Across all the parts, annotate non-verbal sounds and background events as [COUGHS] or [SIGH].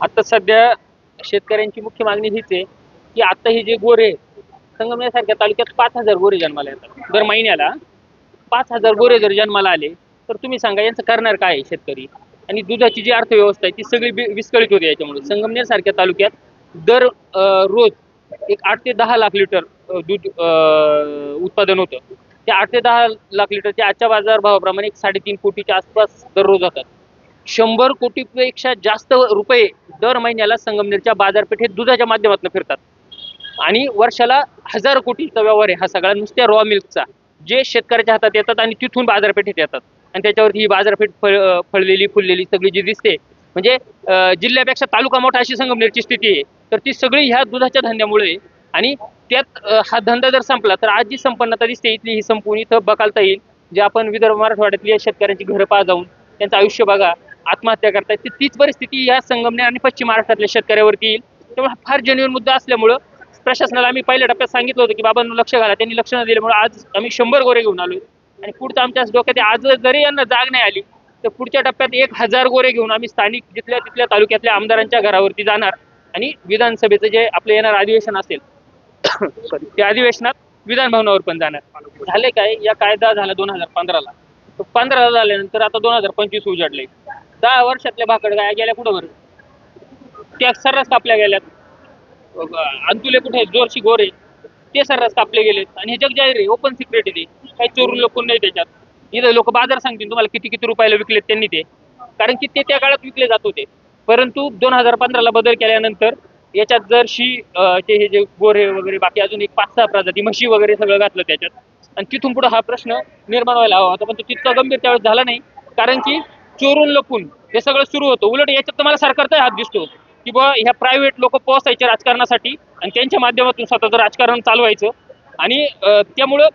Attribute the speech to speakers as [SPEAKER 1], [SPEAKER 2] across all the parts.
[SPEAKER 1] आता सध्या शेतकऱ्यांची मुख्य मागणी हीच आहे की आता हे जे गोरे संगमनेरसारख्या तालुक्यात पाच हजार गोरे जन्माला येतात. दर महिन्याला पाच हजार गोरे जर जन्माला आले तर तुम्ही सांगा यांचं करणार काय आहे शेतकरी? आणि दुधाची जी अर्थव्यवस्था आहे ती सगळी विस्कळीत होते याच्यामुळे. संगमनेर सारख्या तालुक्यात दर अं, रोज एक आठ ते दहा लाख लिटर दूध अं, उत्पादन होतं. त्या आठ ते दहा लाख लिटरच्या आजच्या बाजारभावाप्रमाणे एक साडेतीन कोटीच्या आसपास दररोज जातात. शंभर कोटीपेक्षा जास्त रुपये दर महिन्याला संगमनेरच्या बाजारपेठेत दुधाच्या माध्यमातून फिरतात. आणि वर्षाला हजार कोटीचा व्यवहार आहे हा सगळा नुसत्या रॉ मिल्कचा जे शेतकऱ्याच्या हातात येतात आणि तिथून बाजारपेठेत येतात. आणि त्याच्यावरती ही बाजारपेठ फळ फळलेली फुललेली सगळी जी दिसते म्हणजे जिल्ह्यापेक्षा तालुका मोठा अशी संगमनेरची स्थिती आहे. तर ती सगळी ह्या दुधाच्या धंद्यामुळे आणि त्यात हा धंदा जर संपला तर आज जी संपन्नता दिसते इथली ही संपूर्ण इथं बकालता येईल. जे आपण विदर्भ मराठवाड्यातल्या शेतकऱ्यांची घरं पा जाऊन त्यांचं आयुष्य बघा. आत्महत्या करतायत ती- तीच परिस्थिती या संगमनेर आणि पश्चिम महाराष्ट्रातल्या शेतकऱ्यावरती येईल. त्यामुळे फार जेन्युअन मुद्दा असल्यामुळं प्रशासनाला आम्ही पहिल्या टप्प्यात सांगितलं होतं की बाबांनो लक्ष घाला त्यांनी लक्ष न दिल्यामुळे आज आम्ही शंभर गोरे घेऊन आलोय. आणि पुढचं आमच्या डोक्यात आज जरी यांना जाग नाही आली तर पुढच्या टप्प्यात एक हजार गोरे घेऊन आम्ही स्थानिक जिथल्या तिथल्या तालुक्यातल्या आमदारांच्या घरावरती जाणार आणि विधानसभेचं जे आपलं येणार अधिवेशन असेल [COUGHS] सॉरी त्या अधिवेशनात विधान भवनावर पण जाणार. झाले काय? या कायदा झाला दोन हजार पंधराला. पंधराला झाल्यानंतर आता दोन हजार पंचवीस उजाडले दहा वर्षातल्या भाकड गाया गेल्या कुठं बरं? त्या सर्रास कापल्या गेल्यात. अंतुले कुठे जोरशी गोरे. ते सर्रास कापले गेलेत. आणि हे जग जाहीर आहे ओपन सिक्रेट आहे ते. काही चोरून लोक नाही त्याच्यात. इथं लोक बाजार सांगतील तुम्हाला किती किती रुपयाला विकलेत त्यांनी ते. कारण की ते त्या काळात विकले जात होते. परंतु दोन हजार पंधराला बदल केल्यानंतर याच्यात जर्शी ते हे जे गोरे वगैरे बाकी अजून एक पाच सहा प्रजाती म्हशी वगैरे सगळं घातलं त्याच्यात. आणि तिथून पुढे हा प्रश्न निर्माण व्हायला हवा होता. पण तो तितका गंभीर त्यावेळेस झाला नाही. कारण की चोरून लपून हे सगळं सुरू होतं. उलट याच्यात तुम्हाला सरकारचा हात दिसतो की बुवा ह्या प्रायव्हेट लोक पोहोचायचे राजकारणासाठी आणि त्यांच्या माध्यमातून स्वतःचं राजकारण चालवायचं. आणि त्यामुळं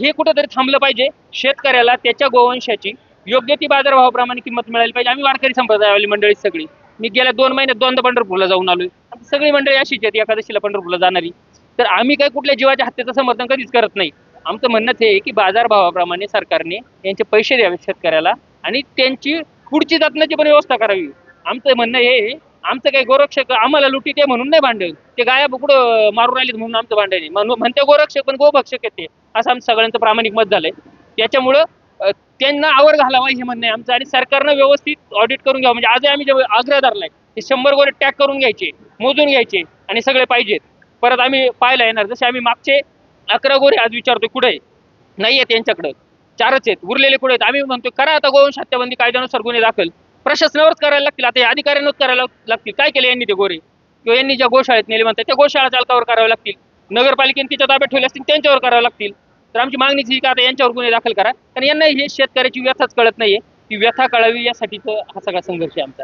[SPEAKER 1] हे कुठंतरी थांबलं पाहिजे. शेतकऱ्याला त्याच्या गोवंशाची योग्य ती बाजारभावाप्रमाणे किंमत मिळाली पाहिजे. आम्ही वारकरी संप्रदायावाली मंडळी सगळी. मी गेल्या दोन महिन्यात दोनदा पंढरपूरला जाऊन आलोय. सगळी मंडळी अशीच आहेत एकादशीला पंढरपूरला जाणारी. तर आम्ही काय कुठल्या जीवाच्या हत्येचं समर्थन कधीच करत नाही. आमचं म्हणणं हे की बाजारभावाप्रमाणे सरकारने यांचे पैसे द्यावे शेतकऱ्याला. आणि त्यांची पुढची जपण्याची पण व्यवस्था करावी. आमचं म्हणणं हे आमचं काही गोरक्षक आम्हाला लुटी ते म्हणून नाही भांडण ते गाया बुकडं मारून राहिलेत म्हणून आमचं भांडण म्हणते गोरक्षक पण गोभक्षक येते ते. असं आमचं सगळ्यांचं प्रामाणिक मत झालंय. त्याच्यामुळं त्यांना आवर घालावा हे म्हणणं आहे आमचं. आणि सरकारनं व्यवस्थित ऑडिट करून घ्यावं. म्हणजे आजही आम्ही जे आग्रह धरलाय ते शंभर गोरे टॅग करून घ्यायचे मोजून घ्यायचे आणि सगळे पाहिजेत. परत आम्ही पाहायला येणार. जसे आम्ही मागचे अकरा गोरे आज विचारतोय कुठे नाही आहेत यांच्याकडं चारच आहेत उरलेले कुठे आहेत? आम्ही म्हणतो करा आता गोवंश हत्याबंदी कायद्यानुसार गुन्हे दाखल. प्रशासनावरच करायला लागतील आता या अधिकाऱ्यांनाच करायला लागतील. काय केले यांनी ते गोरे? किंवा यांनी ज्या गोशाळेत नेले म्हणतात त्या गोशाळा चालकावर करावे लागतील. नगरपालिकेने तिच्या ताब्यात ठेवले असतील त्यांच्यावर करावे लागतील. तर आमची मागणी ही का आता यांच्यावर गुन्हे दाखल करा. कारण यांना हे शेतकऱ्याची व्यथाच कळत नाहीये ती व्यथा कळावी यासाठीच हा सगळा संघर्ष आहे आमचा.